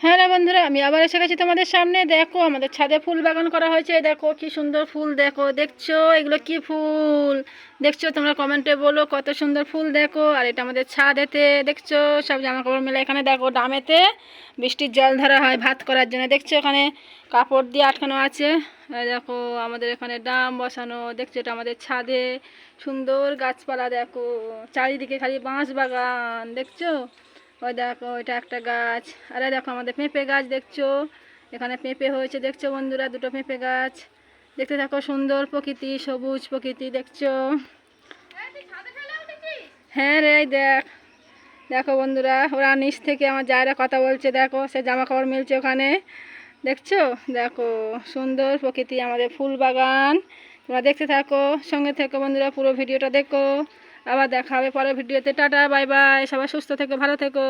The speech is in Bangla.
হ্যাঁ রে বন্ধুরা, আমি আবার এসে গেছি তোমাদের সামনে। দেখো, আমাদের ছাদে ফুল বাগান করা হয়েছে। দেখো, কি সুন্দর ফুল, দেখো, দেখছ? এগুলো কি ফুল? দেখছ, তোমরা কমেন্টে বলো, কত সুন্দর ফুল, দেখো। আর এটা আমাদের ছাদেতে, দেখছ? সব জামা কাপড় মেলে এখানে, দেখো, ডামেতে বৃষ্টির জল ধরা হয় ভাত করার জন্য। দেখছ, এখানে কাপড় দিয়ে আটকানো আছে। দেখো, আমাদের এখানে ডাম বসানো, দেখছ, এটা আমাদের ছাদে। সুন্দর গাছপালা, দেখো। চারিদিকে খালি বাঁশ বাগান, দেখছ? ওই দেখো ওইটা একটা গাছ। আরে দেখো, আমাদের পেঁপে গাছ দেখছ? এখানে পেঁপে হয়েছে, দেখছ বন্ধুরা? দুটো পেঁপে গাছ। দেখতে থাকো, সুন্দর প্রকৃতি, সবুজ প্রকৃতি, দেখছ? হ্যাঁ রে দেখ। দেখো বন্ধুরা, ওরা নিচ থেকে আমার যায়রা কথা বলছে, দেখো, সে জামা কাপড় মিলছে ওখানে। দেখছ? দেখো, সুন্দর প্রকৃতি, আমাদের ফুল বাগান। তোমরা দেখতে থাকো, সঙ্গে থেকো বন্ধুরা, পুরো ভিডিওটা দেখো। আবার দেখা হবে পরের ভিডিওতে। টাটা বাই বাই সবাই সুস্থ থেকো ভালো থেকো।